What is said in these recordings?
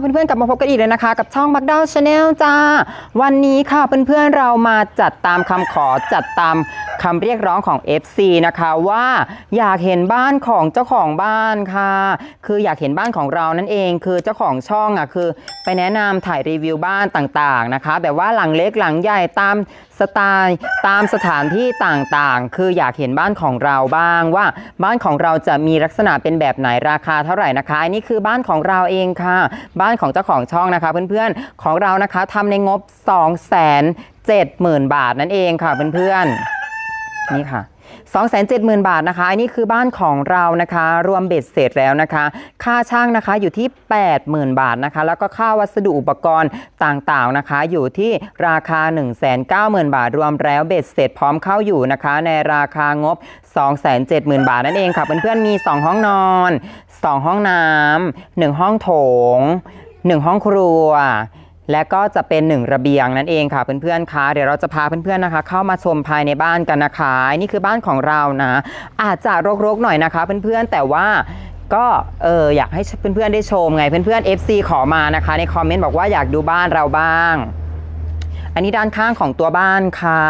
เพื่อนๆกลับมาพบกันอีกเลยนะคะ กับช่องบักดาวชาแนลจ้า วันนี้ค่ะเพื่อนๆเรามาจัดตามคำขอจัดตามคำเรียกร้องของ FC นะคะว่าอยากเห็นบ้านของเจ้าของบ้านค่ะ คืออยากเห็นบ้านของเรานั่นเอง คือเจ้าของช่องอะคือ ไปแนะนำถ่ายรีวิวบ้านต่างๆนะคะ แบบว่าหลังเล็กหลังใหญ่ตามสไตล์ตามสถานที่ต่างๆ คืออยากเห็นบ้านของเราบ้างว่า บ้านของเราจะมีลักษณะเป็นแบบไหนราคาเท่าไหร่นะคะอันนี้คือบ้านของเราเองค่ะบ้านของเจ้าของช่องนะคะ เพื่อนๆของเรานะคะทำในงบ 2 7 0 0 0 0 บาทนั่นเองค่ะเพื่อนๆนี่ค่ะ 270,000 บาทนะคะ อันนี้คือบ้านของเรานะคะ รวมเบ็ดเสร็จแล้วนะคะ ค่าช่างนะคะอยู่ที่ 80,000 บาทนะคะ แล้วก็ค่าวัสดุอุปกรณ์ต่างๆนะคะ อยู่ที่ราคา 190,000 บาท รวมแล้วเบ็ดเสร็จพร้อมเข้าอยู่นะคะ ในราคางบ 270,000 บาทนั่นเองค่ะ เพื่อนๆมี 2 ห้องนอน 2 ห้องน้ำ1ห้องโถง 1 ห้องครัว และก็จะเป็นหนึ่งระเบียงนั่นเองค่ะเพื่อนๆคะเดี๋ยวเราจะพาเพื่อนๆนะคะ เข้ามาชมภายในบ้านกันนะคะนี่คือบ้านของเรานะ อาจจะรกๆหน่อยนะคะเพื่อนๆแต่ว่าก็เอออยากให้เพื่อนๆได้ชมไงเพื่อนๆ FC ขอมานะคะ ในคอมเมนต์บอกว่าอยากดูบ้านเราบ้างอันนี้ด้านข้างของตัวบ้านค่ะ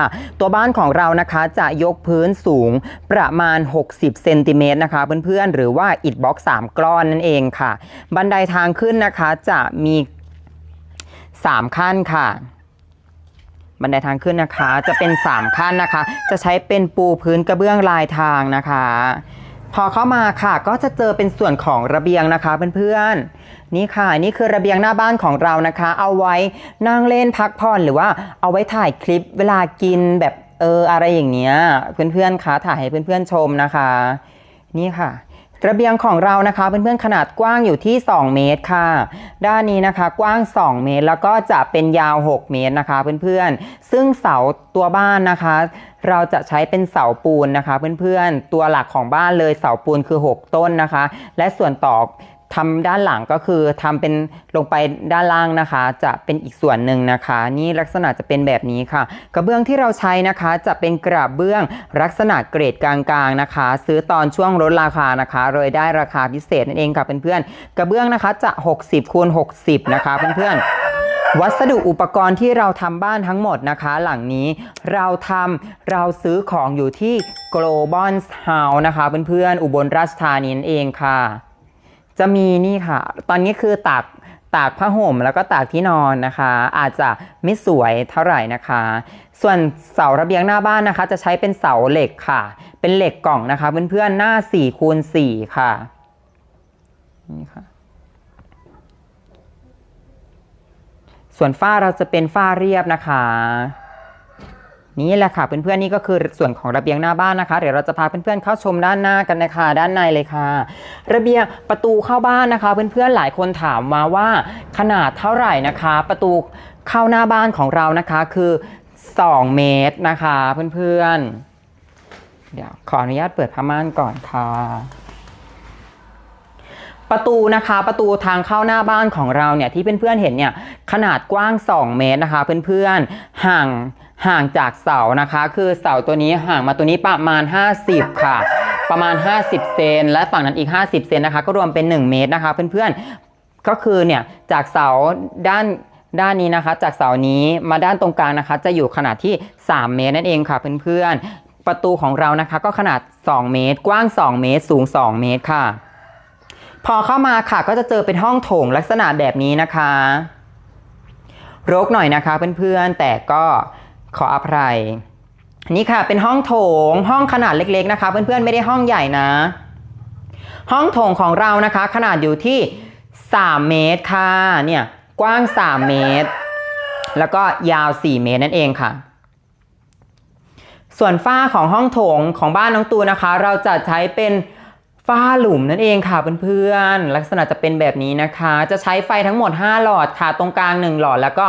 ตัวบ้านของเรานะคะจะยกพื้นสูงประมาณ 60เซนติเมตรนะคะเพื่อนๆ หรือว่าอิฐบล็อก 3 กล้อนนั่นเองค่ะ บันไดทางขึ้นนะคะจะมี 3 ขั้นค่ะ บันไดทางขึ้นนะคะ จะเป็น 3 ขั้นนะคะ จะใช้เป็นปูพื้นกระเบื้องลายทางนะคะ พอเข้ามาค่ะ ก็จะเจอเป็นส่วนของระเบียงนะคะเพื่อนๆนี่ค่ะ นี่คือระเบียงหน้าบ้านของเรานะคะ เอาไว้นั่งเล่นพักผ่อนหรือว่าเอาไว้ถ่ายคลิปเวลากินแบบเอออะไรอย่างเงี้ยเพื่อนๆคะถ่ายให้เพื่อนๆชมนะคะ นี่ค่ะ ระเบียงของเรานะคะเพื่อนๆขนาดกว้างอยู่ที่ 2 เมตรค่ะ ด้านนี้นะคะกว้าง 2 เมตร แล้วก็จะเป็นยาว 6 เมตรนะคะเพื่อนๆ ซึ่งเสาตัวบ้านนะคะ เราจะใช้เป็นเสาปูนนะคะเพื่อนๆ ตัวหลักของบ้านเลยเสาปูนคือ 6 ต้นนะคะ และส่วนต่อ ทำด้านหลังก็คือทำเป็นลงไปด้านล่างนะคะ จะเป็นอีกส่วนหนึ่งนะคะ นี่ลักษณะจะเป็นแบบนี้ค่ะ กระเบื้องที่เราใช้นะคะ จะเป็นกระเบื้องลักษณะเกรดกลางๆนะคะ ซื้อตอนช่วงลดราคานะคะเลยได้ราคาพิเศษนั่นเองค่ะเพื่อนๆกระเบื้องนะคะจะ 60คูณ60 นะคะเพื่อนๆวัสดุอุปกรณ์ที่เราทำบ้านทั้งหมดนะคะ หลังนี้เราทำเราซื้อของอยู่ที่ Global House นะคะเพื่อนๆ อุบลราชธานีนั่นเองค่ะ จะมีนี่ค่ะ ตอนนี้คือตากตากผ้าห่มแล้วก็ตากที่นอนนะคะ อาจจะไม่สวยเท่าไหร่นะคะ ส่วนเสาระเบียงหน้าบ้านนะคะ จะใช้เป็นเสาเหล็กค่ะ เป็นเหล็กกล่องนะคะ เพื่อนๆหน้า4คูณ4ค่ะนี่ค่ะ ส่วนฝ้าเราจะเป็นฝ้าเรียบนะคะ นี่แหละค่ะเพื่อนๆนี่ก็คือส่วนของระเบียงหน้าบ้านนะคะ เดี๋ยวเราจะพาเพื่อนๆเข้าชมด้านหน้ากันนะคะด้านในเลยค่ะ ระเบียงประตูเข้าบ้านนะคะ เพื่อนๆหลายคนถามมาว่าขนาดเท่าไหร่นะคะ ประตูเข้าหน้าบ้านของเรานะคะคือ 2 เมตรนะคะเพื่อนๆ เดี๋ยวขออนุญาตเปิดผ้าม่านก่อนค่ะประตูนะคะประตูทางเข้าหน้าบ้านของเราเนี่ยที่เพื่อนๆเห็นเนี่ยขนาดกว้าง 2 เมตรนะคะ เพื่อนๆห่าง ห่างจากเสานะคะ คือเสาตัวนี้ห่างมาตัวนี้ประมาณ 50 ค่ะ ประมาณ 50 เซนและฝั่งนั้นอีก 50 เซนนะคะ ก็รวมเป็น 1 เมตรนะคะ เพื่อนๆก็คือเนี่ยจากเสาด้านด้านนี้นะคะ จากเสานี้มาด้านตรงกลางนะคะ จะอยู่ขนาดที่ 3 เมตรนั่นเองค่ะ เพื่อนๆประตูของเรานะคะ ก็ขนาด 2 เมตร กว้าง 2 เมตร สูง 2 เมตรค่ะ พอเข้ามาค่ะก็จะเจอเป็นห้องโถงลักษณะแบบนี้นะคะ รกหน่อยนะคะ เพื่อนๆแต่ก็ ขออภัย นี่ค่ะเป็นห้องโถงห้องขนาดเล็กๆนะคะ เพื่อนๆไม่ได้ห้องใหญ่นะ ห้องโถงของเรานะคะ ขนาดอยู่ที่ 3 เมตรค่ะเนี่ยกว้าง 3 เมตร แล้วก็ยาว 4 เมตรนั่นเองค่ะ ส่วนฝ้าของห้องโถงของบ้านน้องตูนะคะ เราจะใช้เป็นฝ้าหลุมนั่นเองค่ะเพื่อนๆลักษณะจะเป็นแบบนี้นะคะ จะใช้ไฟทั้งหมด 5 หลอดค่ะ ตรงกลาง 1 หลอดแล้วก็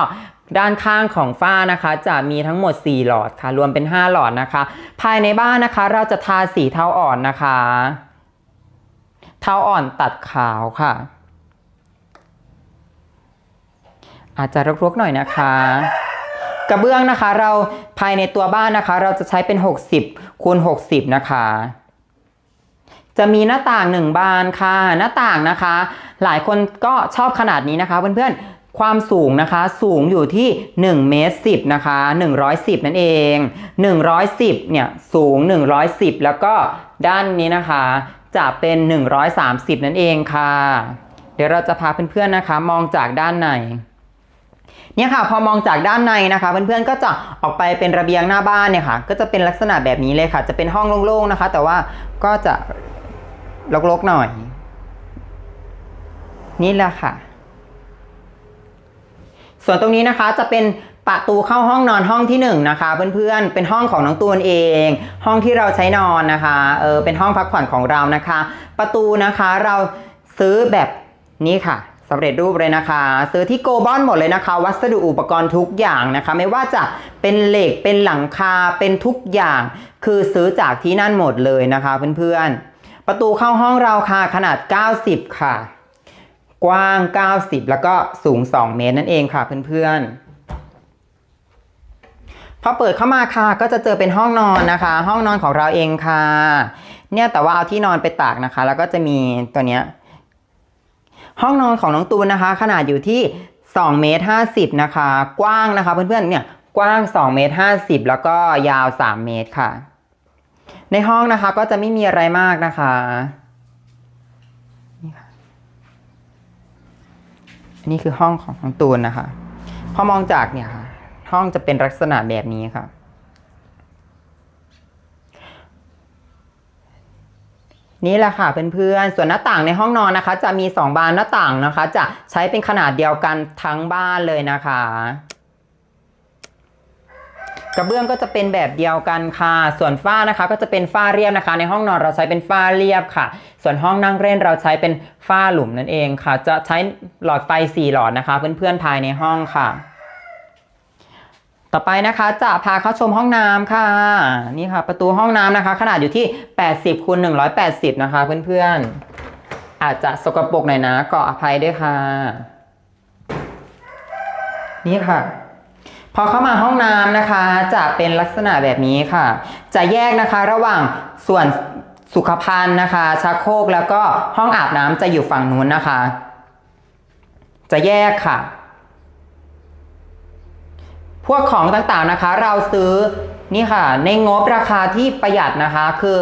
ด้านข้างของฝ้านะคะ จะมีทั้งหมด 4 หลอดค่ะ รวมเป็น 5 หลอดนะคะ ภายในบ้านนะคะ เราจะทาสีเทาอ่อนนะคะ เทาอ่อนตัดขาวค่ะ อาจจะรกๆหน่อยนะคะกระเบื้องนะคะ เราภายในตัวบ้านนะคะ เราจะใช้เป็น 60คูณ60 นะคะ จะมีหน้าต่างหนึ่งบานค่ะ หน้าต่างนะคะ หลายคนก็ชอบขนาดนี้นะคะเพื่อนๆ ความสูงนะคะสูงอยู่ที่1เมตร10นะคะ110 นั่นเอง 110เนี่ยสูง 110 แล้วก็ด้านนี้นะคะ จะเป็น 130 นั่นเองค่ะ เดี๋ยวเราจะพาเพื่อนๆนะคะ มองจากด้านในเนี่ยค่ะพอมองจากด้านในนะคะเพื่อนๆก็จะออกไปเป็นระเบียงหน้าบ้านเนี่ยค่ะ ก็จะเป็นลักษณะแบบนี้เลยค่ะ จะเป็นห้องโล่งๆนะคะ แต่ว่าก็จะรกๆหน่อย นี่แหละค่ะ ส่วนตรงนี้นะคะจะเป็นประตูเข้าห้องนอนห้องที่หนึ่งนะคะเพื่อนๆ เป็นห้องของน้องตูนเอง ห้องที่เราใช้นอนนะคะเออเป็นห้องพักผ่อนของเรานะคะ ประตูนะคะเราซื้อแบบนี้ค่ะสำเร็จรูปเลยนะคะ ซื้อที่โกลบอนหมดเลยนะคะ วัสดุอุปกรณ์ทุกอย่างนะคะ ไม่ว่าจะเป็นเหล็กเป็นหลังคาเป็นทุกอย่าง คือซื้อจากที่นั่นหมดเลยนะคะเพื่อนๆ ประตูเข้าห้องเราค่ะขนาด 90 ค่ะ กว้าง 90 แล้วก็สูง 2 เมตรนั่นเองค่ะเพื่อนๆ พอเปิดเข้ามาค่ะก็จะเจอเป็นห้องนอนนะคะ ห้องนอนของเราเองค่ะ เนี่ยแต่ว่าเอาที่นอนไปตากนะคะ แล้วก็จะมีตัวเนี้ยห้องนอนของน้องตูนนะคะ ขนาดอยู่ที่2เมตร50นะคะ กว้างนะคะเพื่อนๆเนี่ยกว้าง2เมตร50 แล้วก็ยาว 3 เมตรค่ะ ในห้องนะคะก็จะไม่มีอะไรมากนะคะ อันนี้คือห้องของน้องตูนนะคะ พอมองจากเนี่ยค่ะ ห้องจะเป็นลักษณะแบบนี้ค่ะ นี่แหละค่ะเพื่อนๆ ส่วนหน้าต่างในห้องนอนนะคะ จะมี 2 บานหน้าต่างนะคะ จะใช้เป็นขนาดเดียวกันทั้งบ้านเลยนะคะ กระเบื้องก็จะเป็นแบบเดียวกันค่ะ ส่วนฝ้านะคะก็จะเป็นฝ้าเรียบนะคะ ในห้องนอนเราใช้เป็นฝ้าเรียบค่ะ ส่วนห้องนั่งเล่นเราใช้เป็นฝ้าหลุมนั่นเองค่ะ จะใช้หลอดไฟ4หลอดนะคะ เพื่อนๆภายในห้องค่ะ ต่อไปนะคะจะพาเข้าชมห้องน้ำค่ะ นี่ค่ะ ประตูห้องน้ำนะคะ ขนาดอยู่ที่ 80คูณ180 นะคะ เพื่อนๆ อาจจะสกปรกหน่อยนะขออภัยด้วยค่ะ นี่ค่ะ พอเข้ามาห้องน้ำนะคะ จะเป็นลักษณะแบบนี้ค่ะ จะแยกนะคะระหว่างส่วนสุขภัณฑ์นะคะชักโครกแล้วก็ห้องอาบน้ำจะอยู่ฝั่งนู้นนะคะ จะแยกค่ะ พวกของต่างๆนะคะ เราซื้อนี่ค่ะ ในงบราคาที่ประหยัดนะคะ คือ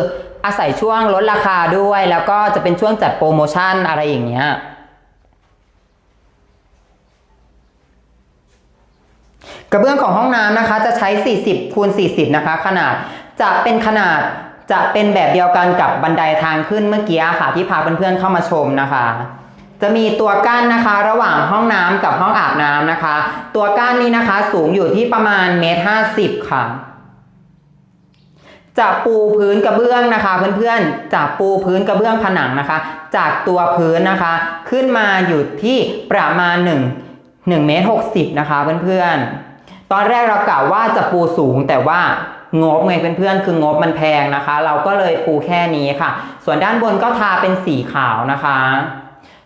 อาศัยช่วงลดราคาด้วย แล้วก็จะเป็นช่วงจัดโปรโมชั่นอะไรอย่างเงี้ย กระเบื้องของห้องน้ำนะคะจะใช้ 40คูณ40 นะคะ ขนาดจะเป็นขนาดจะเป็นแบบเดียวกันกับบันไดทางขึ้นเมื่อกี้ค่ะ ที่พาเพื่อนๆเข้ามาชมนะคะ จะมีตัวกั้นนะคะ ระหว่างห้องน้ำกับห้องอาบน้ำนะคะ ตัวกั้นนี้นะคะสูงอยู่ที่ประมาณเมตรห้าสิบค่ะจะปูพื้นกระเบื้องนะคะ เพื่อนๆจะปูพื้นกระเบื้องผนังนะคะ จากตัวพื้นนะคะ ขึ้นมาอยู่ที่ประมาณ1 1เมตร60นะคะ เพื่อนๆ ตอนแรกเรากล่าวว่าจะปูสูงแต่ว่างบไงเพื่อนๆคืองบมันแพงนะคะ เราก็เลยปูแค่นี้ค่ะ ส่วนด้านบนก็ทาเป็นสีขาวนะคะ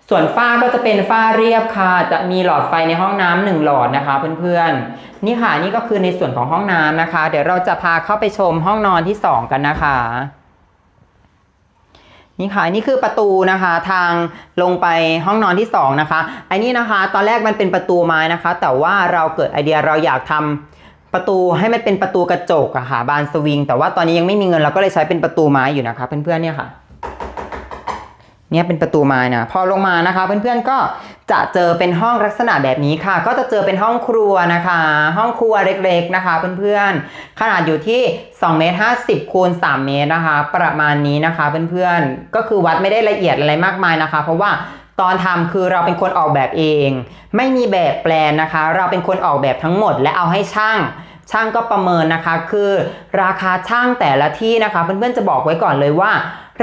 ส่วนฝ้าก็จะเป็นฝ้าเรียบค่ะ จะมีหลอดไฟในห้องน้ำหนึ่งหลอดนะคะ เพื่อนๆ นี่ค่ะนี่ก็คือในส่วนของห้องน้ำนะคะ เดี๋ยวเราจะพาเข้าไปชมห้องนอนที่สองกันนะคะ นี่ค่ะนี่คือประตูนะคะทางลงไปห้องนอนที่สองนะคะไอ้นี่นะคะ ตอนแรกมันเป็นประตูไม้นะคะ แต่ว่าเราเกิดไอเดียเราอยากทำประตูให้มันเป็นประตูกระจกอะค่ะบานสวิง แต่ว่าตอนนี้ยังไม่มีเงินเราก็เลยใช้เป็นประตูไม้อยู่นะคะเพื่อนๆเนี่ยค่ะ เนี่ยเป็นประตูไม้นะพอลงมานะคะ เพื่อนๆก็จะเจอเป็นห้องลักษณะแบบนี้ค่ะ ก็จะเจอเป็นห้องครัวนะคะ ห้องครัวเล็กๆนะคะ เพื่อนๆขนาดอยู่ที่2เมตร50คูณ3เมตรนะคะ ประมาณนี้นะคะเพื่อนๆก็คือวัดไม่ได้ละเอียดอะไรมากมายนะคะ เพราะว่าตอนทำคือเราเป็นคนออกแบบเอง ไม่มีแบบแปลนนะคะ เราเป็นคนออกแบบทั้งหมดและเอาให้ช่าง ช่างก็ประเมินนะคะ คือราคาช่างแต่ละที่นะคะ เพื่อนๆจะบอกไว้ก่อนเลยว่า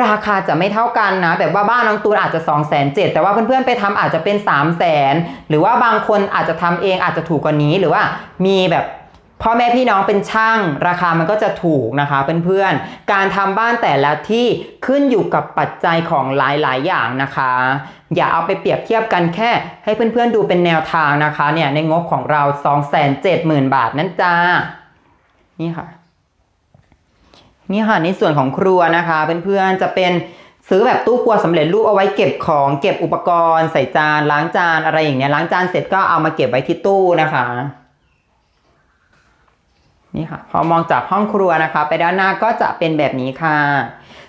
ราคาจะไม่เท่ากันนะแบบว่าบ้านน้องตูนอาจจะ2องแสนเแต่ว่าเพื่อนๆไปทำอาจจะเป็น3 0 0แสนหรือว่าบางคนอาจจะทำเองอาจจะถูกกว่านี้หรือว่ามีแบบ พ่อแม่พี่น้องเป็นช่างราคามันก็จะถูกนะคะเพื่อนๆ การทำบ้านแต่ละที่ขึ้นอยู่กับปัจจัยของหลายๆ อย่างนะคะ อย่าเอาไปเปรียบเทียบกันแค่ให้เพื่อนๆดูเป็นแนวทางนะคะเนี่ยในงบของเรา 270,000 บาทนั่นจ้า นี่ค่ะ นี่ค่ะในส่วนของครัวนะคะเพื่อนๆจะเป็นซื้อแบบตู้ครัวสำเร็จรูปเอาไว้เก็บของเก็บอุปกรณ์ ใส่จานล้างจานอะไรอย่างเงี้ยล้างจานเสร็จก็เอามาเก็บไว้ที่ตู้นะคะ นี่ค่ะพอมองจากห้องครัวนะคะ ไปด้านหน้าก็จะเป็นแบบนี้ค่ะ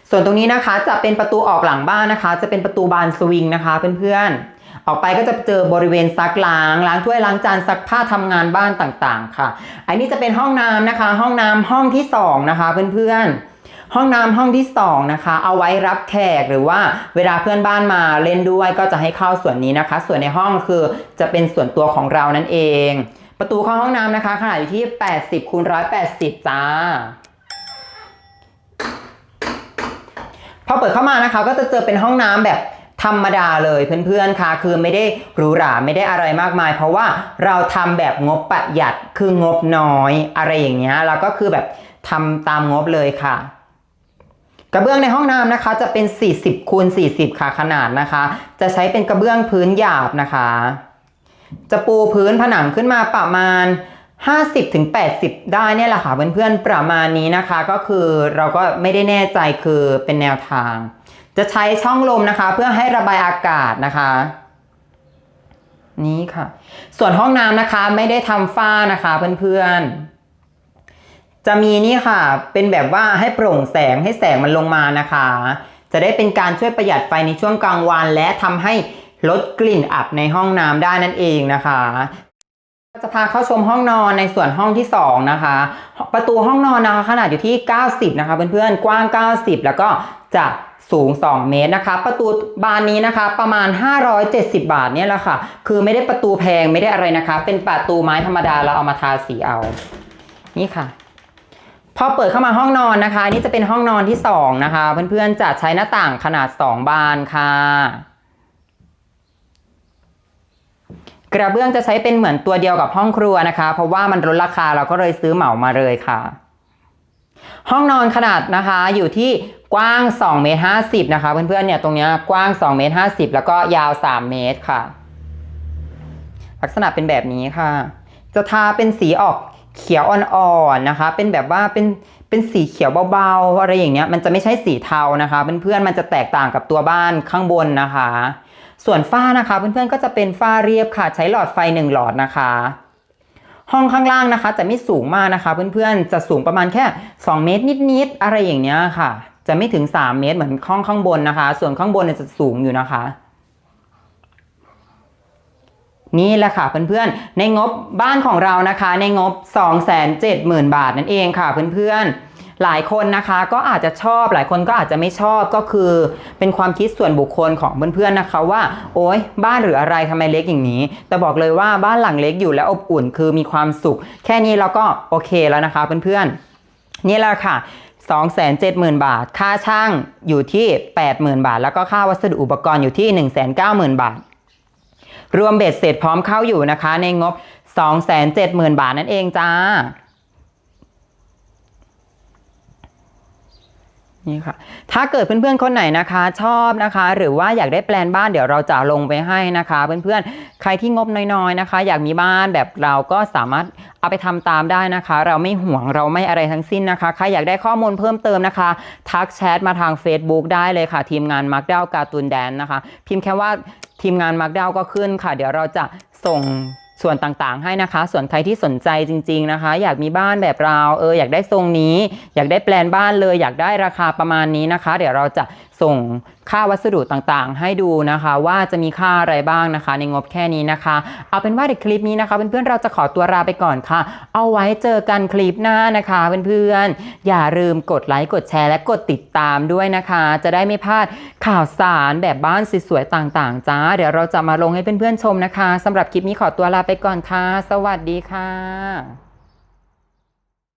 ส่วนตรงนี้นะคะจะเป็นประตูออกหลังบ้านนะคะ จะเป็นประตูบานสวิงนะคะเพื่อนๆ ออกไปก็จะเจอบริเวณซักล้างล้างถ้วยล้างจานซักผ้าทำงานบ้านต่างๆ ค่ะ อันนี้จะเป็นห้องน้ำนะคะ ห้องน้ำห้องที่สองนะคะเพื่อนๆห้องน้ำห้องที่สองนะคะ เอาไว้รับแขกหรือว่าเวลาเพื่อนบ้านมาเล่นด้วยก็จะให้เข้าส่วนนี้นะคะ ส่วนในห้องคือจะเป็นส่วนตัวของเรานั่นเอง ประตูเข้าห้องน้ำนะคะขนาดอยู่ที่ 80คูณ180 จ้า พอเปิดเข้ามานะคะ ก็จะเจอเป็นห้องน้ำแบบธรรมดาเลยเพื่อนๆค่ะ คือไม่ได้หรูหราไม่ได้อะไรมากมาย เพราะว่าเราทำแบบงบประหยัดคืองบน้อยอะไรอย่างเงี้ยแล้วก็คือแบบทำตามงบเลยค่ะกระเบื้องในห้องน้ำนะคะ จะเป็น 40คูณ40 ค่ะขนาดนะคะ จะใช้เป็นกระเบื้องพื้นหยาบนะคะ จะปูพื้นผนังขึ้นมาประมาณ 50ถึง80 ได้เนี่ยแหละค่ะเพื่อนๆประมาณนี้นะคะ ก็คือเราก็ไม่ได้แน่ใจคือเป็นแนวทาง จะใช้ช่องลมนะคะ เพื่อให้ระบายอากาศนะคะ นี่ค่ะ ส่วนห้องน้ำนะคะไม่ได้ทำฝ้านะคะเพื่อนๆจะมีนี่ค่ะ เป็นแบบว่าให้โปร่งแสงให้แสงมันลงมานะคะ จะได้เป็นการช่วยประหยัดไฟในช่วงกลางวัน และทำให้ ลดกลิ่นอับในห้องน้ำได้นั่นเองนะคะจะพาเข้าชมห้องนอนในส่วนห้องที่ 2 นะคะ ประตูห้องนอนนะคะขนาดอยู่ที่ 90 นะคะเพื่อนๆ กว้าง 90 แล้วก็จะสูง 2 เมตรนะคะ ประตูบานนี้นะคะประมาณ 570 บาทเนี่ยแหละค่ะ คือไม่ได้ประตูแพงไม่ได้อะไรนะคะ เป็นประตูไม้ธรรมดาเราเอามาทาสีเอา นี่ค่ะ พอเปิดเข้ามาห้องนอนนะคะ นี่จะเป็นห้องนอนที่ 2 นะคะ เพื่อนๆจะใช้หน้าต่างขนาด 2 บานค่ะ กระเบื้องจะใช้เป็นเหมือนตัวเดียวกับห้องครัวนะคะ เพราะว่ามันลดราคาเราก็เลยซื้อเหมามาเลยค่ะ ห้องนอนขนาดนะคะอยู่ที่กว้าง2เมตร50นะคะ เพื่อนๆเนี่ยตรงนี้กว้าง2เมตร50 แล้วก็ยาว 3 เมตรค่ะ ลักษณะเป็นแบบนี้ค่ะ จะทาเป็นสีออกเขียวอ่อนๆนะคะ เป็นแบบว่าเป็นเป็นสีเขียวเบาๆอะไรอย่างเงี้ยมันจะไม่ใช่สีเทานะคะ เพื่อนๆมันจะแตกต่างกับตัวบ้านข้างบนนะคะ ส่วนฝ้านะคะเพื่อนๆก็จะเป็นฝ้าเรียบค่ะ ใช้หลอดไฟ 1 หลอดนะคะ ห้องข้างล่างนะคะ จะไม่สูงมากนะคะ เพื่อนๆจะสูงประมาณแค่ 2 เมตรนิดๆอะไรอย่างเนี้ยค่ะ จะไม่ถึง 3 เมตรเหมือนห้องข้างบนนะคะ ส่วนข้างบนจะสูงอยู่นะคะนี่แหละค่ะเพื่อนๆ ในงบบ้านของเรานะคะ ในงบ 270,000 บาทนั่นเองค่ะเพื่อนๆ หลายคนนะคะก็อาจจะชอบหลายคนก็อาจจะไม่ชอบก็คือ เป็นความคิดส่วนบุคคลของเพื่อนๆนะคะว่า โอ๊ยบ้านหรืออะไรทำไมเล็กอย่างนี้ แต่บอกเลยว่าบ้านหลังเล็กอยู่แล้วอบอุ่นคือมีความสุข แค่นี้เราก็โอเคแล้วนะคะเพื่อนๆนี่แหละค่ะ270,000 บาท ค่าช่างอยู่ที่ 80,000 บาท แล้วก็ค่าวัสดุอุปกรณ์อยู่ที่ 190,000 บาท รวมเบ็ดเสร็จพร้อมเข้าอยู่นะคะ ในงบ 270,000 บาทนั่นเองจ้า นี่ค่ะ ถ้าเกิดเพื่อนๆคนไหนนะคะ ชอบนะคะ หรือว่าอยากได้แปลนบ้านเดี๋ยวเราจะลงไปให้นะคะ เพื่อนๆ ใครที่งบน้อยๆนะคะ อยากมีบ้านแบบเราก็สามารถเอาไปทำตามได้นะคะ เราไม่ห่วงเราไม่อะไรทั้งสิ้นนะคะ ใครอยากได้ข้อมูลเพิ่มเติมนะคะ ทักแชทมาทาง Facebook ได้เลยค่ะ ทีมงานมาร์กดาวการ์ตูนแดนนะคะ พิมพ์แค่ว่าทีมงานมาร์กดาวก็ขึ้นค่ะ เดี๋ยวเราจะส่ง ส่วนต่างๆให้นะคะ ส่วนใครที่สนใจจริง ๆนะคะ อยากมีบ้านแบบเราเอออยากได้ทรงนี้ อยากได้แปลนบ้านเลย อยากได้ราคาประมาณนี้นะคะ เดี๋ยวเราจะส่งค่าวัสดุต่างๆ ให้ดูนะคะ ว่าจะมีค่าอะไรบ้างนะคะ ในงบแค่นี้นะคะ เอาเป็นว่าในคลิปนี้นะคะเพื่อนๆเราจะขอตัวลาไปก่อนค่ะ เอาไว้เจอกันคลิปหน้านะคะเพื่อนๆอย่าลืมกดไลค์กดแชร์และกดติดตามด้วยนะคะ จะได้ไม่พลาดข่าวสารแบบบ้านสวยๆต่างๆจ้าเดี๋ยวเราจะมาลงให้เพื่อนๆชมนะคะสำหรับคลิปนี้ขอตัวลาไปก่อนค่ะ สวัสดีค่ะ